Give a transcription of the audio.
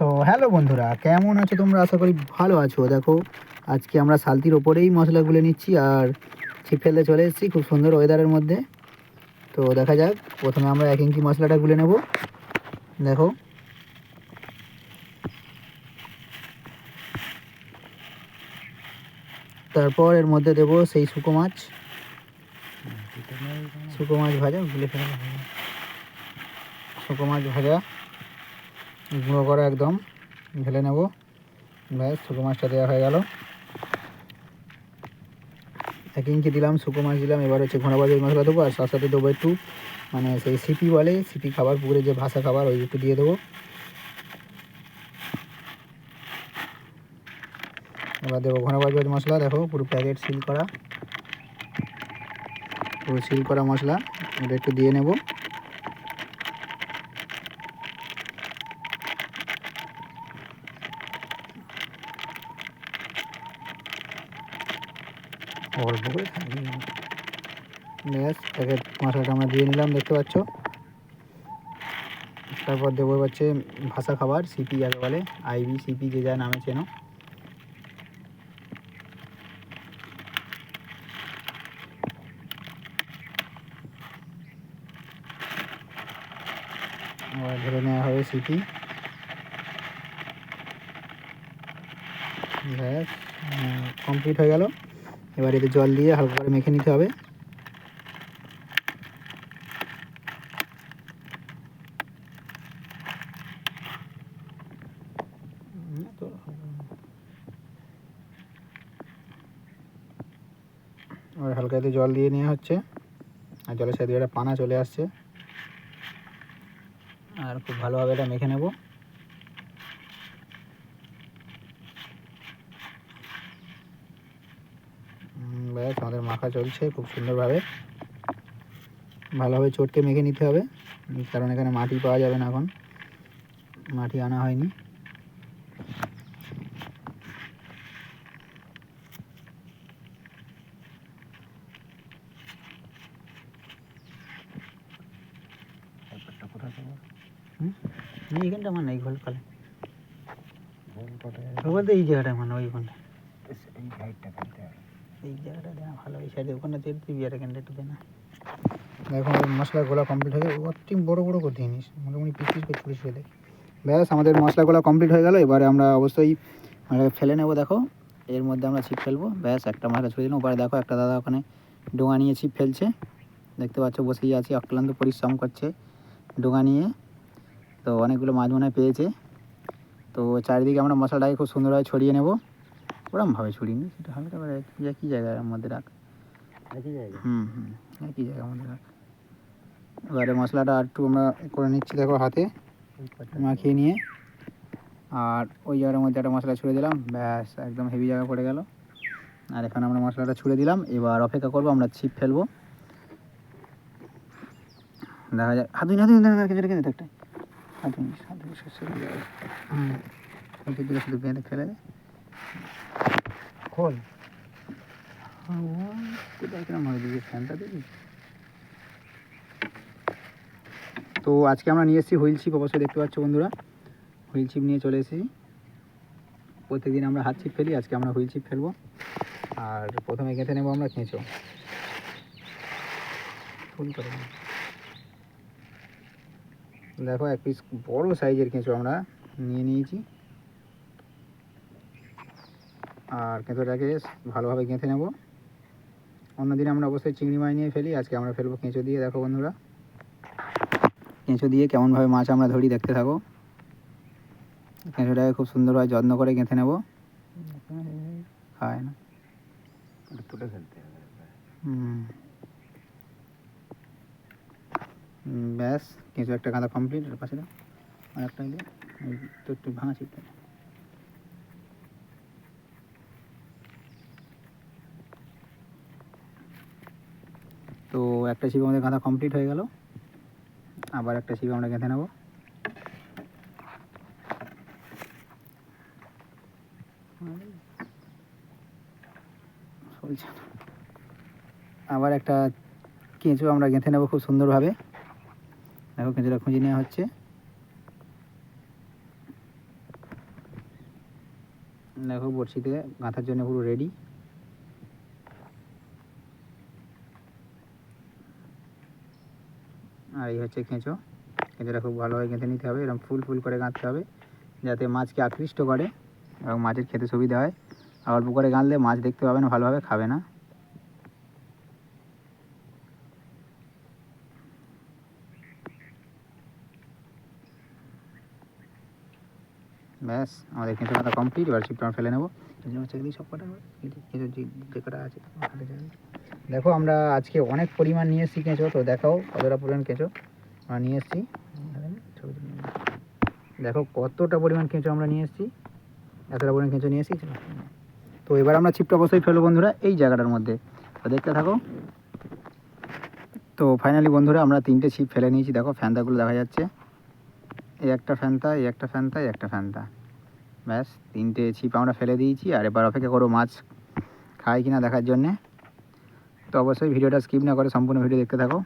তো হ্যালো বন্ধুরা, কেমন আছো তোমরা? আশা করি ভালো আছো। দেখো, আজকে আমরা সালতির ওপরেই মশলা গুলে নিচ্ছি আর ছিপ ফেলতে চলে এসেছি খুব সুন্দর ওয়েদারের মধ্যে। তো দেখা যাক, প্রথমে আমরা এক ইঞ্চি মশলাটা গুলে নেব। দেখো। তারপর এর মধ্যে দেবো সেই শুকো মাছ। শুকো মাছ ভাজা, গুলে ফেলে। শুকো মাছ ভাজা। গুঁড়ো করা একদম, ঢেলে নেব। ব্যাস শুকো মাছটা দেওয়া হয়ে গেল। এক ইঞ্চি দিলাম শুকো মাছ দিলাম, এবার হচ্ছে ঘোড়া বাজার মশলা দেবো, আর সাথে সাথে দেবো একটু মানে সেই সিপি বলে, সিপি খাবার, পুকুরে যে ভাষা খাবার, ওই একটু দিয়ে দেবো। এবার দেবো ঘোড়া বাজার মশলা, দেখো, পুরো প্যাকেট সিল করা। পুরো সিল করা মশলা ওটা একটু দিয়ে নেব। অল্প ব্যাস প্যাকেট মশলাটা আমরা দিয়ে নিলাম, দেখতে পাচ্ছ। তারপর দেবো হচ্ছে ভাষা খাবার, সিপি যাকে বলে, আইবি সিপি যে যা নামে চেনো। ধরে নেওয়া হবে সিপি। ব্যাস কমপ্লিট হয়ে গেল। এবার এতে জল দিয়ে হালকা করে মেখে নিতে হবে। এবার হালকা এতে জল দিয়ে নেওয়া হচ্ছে। আর জলের সাথে একটা পানা চলে আসছে। আর খুব ভালোভাবে এটা মেখে নেব উম, ব্যাস আমাদের মাখা চলছে খুব সুন্দরভাবে। ভালোভাবে চটকে মেখে নিতে হবে কারণ এখানে মাটি পাওয়া যাবে না এখন। মাটি আনা হয়নি। এইখানটা আমার নেই ঘোল কালে এই জায়গাটা মানে ওইখানটা এই জায়গাটা দেওয়া ভালো এই সাইডে ওখানে তেল দিবি আর এখানটা একটু না। আমাদের মশলা গোলা কমপ্লিট হয়ে গেল। অতি বড় বড় করে দিইনিস মোটামুটি পিস করে ছুড়ে দেয়। ব্যাস, আমাদের মশলাগুলো কমপ্লিট হয়ে গেল। এবারে আমরা অবশ্যই ফেলে নেব, দেখো। এর মধ্যে আমরা ছিপ ফেলব। ব্যাস, একটা মশলা ছুড়ে দিলাম। ওপারে দেখো, একটা দাদা ওখানে ডোঙা নিয়ে ছিপ ফেলছে। দেখতে পাচ্ছ, বসেই আছে, অক্লান্ত পরিশ্রম করছে ডোঙা নিয়ে। তো অনেকগুলো মাছ মনে পেয়েছে। তো চারিদিকে আমরা মশলাটাকে খুব সুন্দরভাবে ছড়িয়ে নেব। ওরমভাবে ছড়িয়ে নিই সেটা হালকা করে একই জায়গার মধ্যে রাখ একই জায়গা হুম হুম একই জায়গার মধ্যে রাখ এবারে মশলাটা আর একটু আমরা করে নিচ্ছি দেখো হাতে মাখিয়ে নিয়ে আর ওই জায়গার মধ্যে একটা মশলা ছুড়ে দিলাম ব্যাস একদম হেভি জায়গা পড়ে গেল আর এখানে আমরা মশলাটা ছুড়ে দিলাম এবার অপেক্ষা করব আমরা ছিপ ফেলব দেখা যাক হাত হাত রেখে দিতে একটা হাত হাত শুধু বেঁধে ফেলে দে খোল দিবি তো আজকে আমরা নিয়ে এসেছি হুইল ছিপ, অবশ্যই দেখতে পাচ্ছ বন্ধুরা। হুইল ছিপ নিয়ে চলে এসেছি। প্রত্যেকদিন আমরা হাত ছিপ ফেলি, আজকে আমরা হুইল ছিপ ফেলব। আর প্রথমে গেঁথে নেব আমরা কেঁচো দেখো, এক পিস বড় সাইজের কেঁচো আমরা নিয়ে নিয়েছি। আর কেঁচোটাকে ভালোভাবে গেঁথে নেব। অন্যদিন আমরা অবশ্যই চিংড়ি মাছ নিয়ে ফেলি আজকে আমরা ফেলব কেঁচো দিয়ে দেখো বন্ধুরা। কেঁচো দিয়ে কেমনভাবে মাছ আমরা ধরি দেখতে থাকো। কেঁচোটাকে খুব সুন্দরভাবে যত্ন করে গেঁথে নেব। খায় না। তুলে ফেলতে ব্যাস কেঁচো একটা গাঁদা কমপ্লিট এর পাশে দাও। আর একটা দিলে তো একটু ভাঙা ছিপটা তো একটা ছিপ আমাদের গাঁদা কমপ্লিট হয়ে গেল। আবার একটা ছিপ আমরা গেঁথে নেব। আবার একটা কেঁচো আমরা গেঁথে নেব খুব সুন্দরভাবে। দেখো কেঁচোটা খুঁজে নেওয়া হচ্ছে। দেখো বড়শিতে গাঁথার জন্য পুরো রেডি আর এই হচ্ছে কেঁচো কেঁচোটা খুব ভালোভাবে গেঁথে নিতে হবে এরকম ফুল ফুল করে গাঁথতে হবে, যাতে মাছকে আকৃষ্ট করে এবং মাছের খেতে সুবিধা হয়। আর অল্প করে গাঁথলে মাছ দেখতে পাবে না ভালোভাবে খাবে না। ব্যাস আমাদের কেঁচো কাটা কমপ্লিট এবার চিপটা আমরা ফেলে নেব। সব কটা যে আছে। দেখো আমরা আজকে অনেক পরিমাণ নিয়ে এসেছি কেঁচো। তো দেখাও কতটা পরিমাণ কেঁচো আমরা নিয়ে এসেছি। দেখো কতটা পরিমাণ কেঁচো আমরা নিয়ে এসেছি। এতটা পরিমাণ কেঁচো নিয়ে এসেছি। তো এবার আমরা চিপটা অবশ্যই ফেলব বন্ধুরা এই জায়গাটার মধ্যে। তো দেখতে থাকো। তো ফাইনালি বন্ধুরা আমরা তিনটে ছিপ ফেলে নিয়েছি। দেখো ফ্যান্তাগুলো দেখা যাচ্ছে। এই একটা ফ্যান্তা এই একটা ফ্যান্তা এই একটা ফ্যান্তা। ব্যাস, তিনটে ছিপ আমরা ফেলে দিয়েছি, আর এবার অপেক্ষা করো মাছ খায় কিনা দেখার জন্যে। তো অবশ্যই ভিডিওটা স্কিপ না করে সম্পূর্ণ ভিডিও দেখতে থাকো।